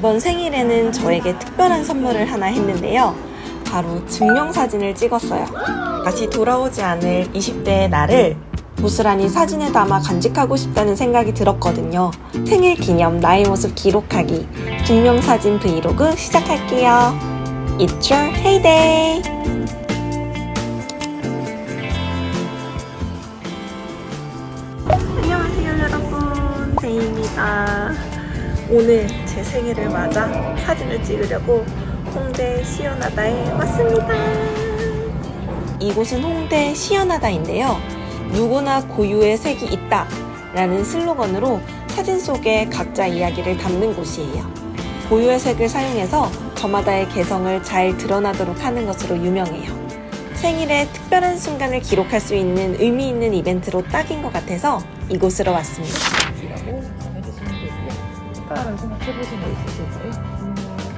이번 생일에는 저에게 특별한 선물을 하나 했는데요. 바로 증명사진을 찍었어요. 다시 돌아오지 않을 20대의 나를 고스란히 사진에 담아 간직하고 싶다는 생각이 들었거든요. 생일 기념 나의 모습 기록하기 증명사진 브이로그 시작할게요. It's your heyday! 오늘 제 생일을 맞아 사진을 찍으려고 홍대 시연하다에 왔습니다. 이곳은 홍대 시연하다인데요. 누구나 고유의 색이 있다 라는 슬로건으로 사진 속에 각자 이야기를 담는 곳이에요. 고유의 색을 사용해서 저마다의 개성을 잘 드러나도록 하는 것으로 유명해요. 생일의 특별한 순간을 기록할 수 있는 의미 있는 이벤트로 딱인 것 같아서 이곳으로 왔습니다. 색깔을 생각해보신 거 있으실까요?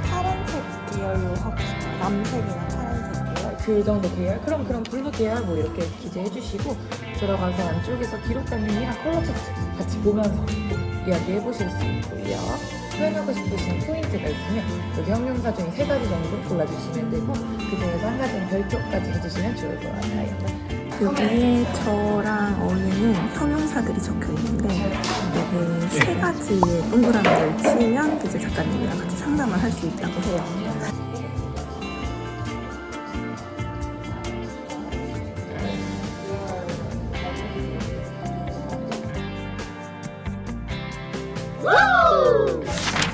파란색 계열로 하고 싶어요. 남색이나 파란색 계열. 그 정도 계열? 그럼 그럼 블루 계열 뭐 이렇게 기재해주시고 들어가서 안쪽에서 기록관님이랑 컬러 차트 같이 보면서 이야기해보실 수 있고요. 표현하고 싶으신 포인트가 있으면 여기 형용사 중에 세 가지 정도 골라주시면 되고 그 중에서 한 가지는 별표까지 해주시면 좋을 것 같아요. 여기에 저랑 어울리는 형용사들이 적혀 있는데 세 가지의 동그라미를 치면 이제 작가님이랑 같이 상담을 할 수 있다고 해요.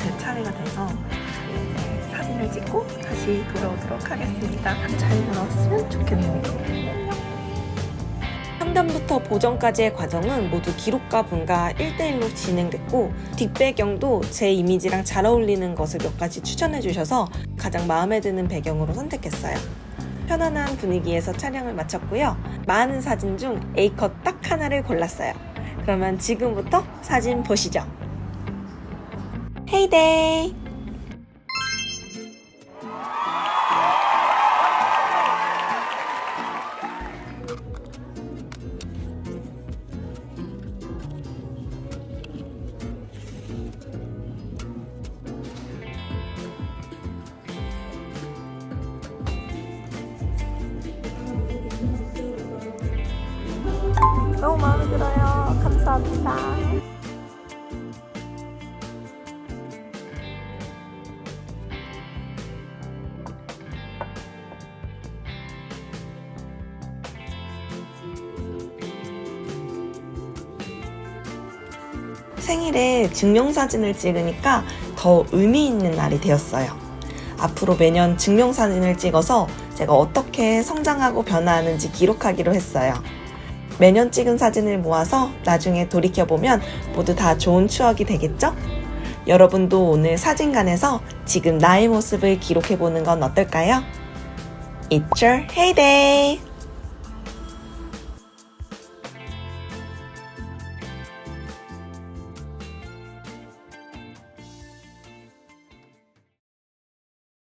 제 차례가 돼서 사진을 찍고 다시 돌아오도록 하겠습니다. 잘 나왔으면 좋겠네요. 상담부터 보정까지의 과정은 모두 기록과 분과 1대1로 진행됐고 뒷배경도 제 이미지랑 잘 어울리는 것을 몇 가지 추천해 주셔서 가장 마음에 드는 배경으로 선택했어요. 편안한 분위기에서 촬영을 마쳤고요. 많은 사진 중 A컷 딱 하나를 골랐어요. 그러면 지금부터 사진 보시죠. 헤이데이! 감사합니다. 생일에 증명사진을 찍으니까 더 의미 있는 날이 되었어요. 앞으로 매년 증명사진을 찍어서 제가 어떻게 성장하고 변화하는지 기록하기로 했어요. 매년 찍은 사진을 모아서 나중에 돌이켜보면 모두 다 좋은 추억이 되겠죠? 여러분도 오늘 사진관에서 지금 나의 모습을 기록해보는 건 어떨까요? It's your heyday!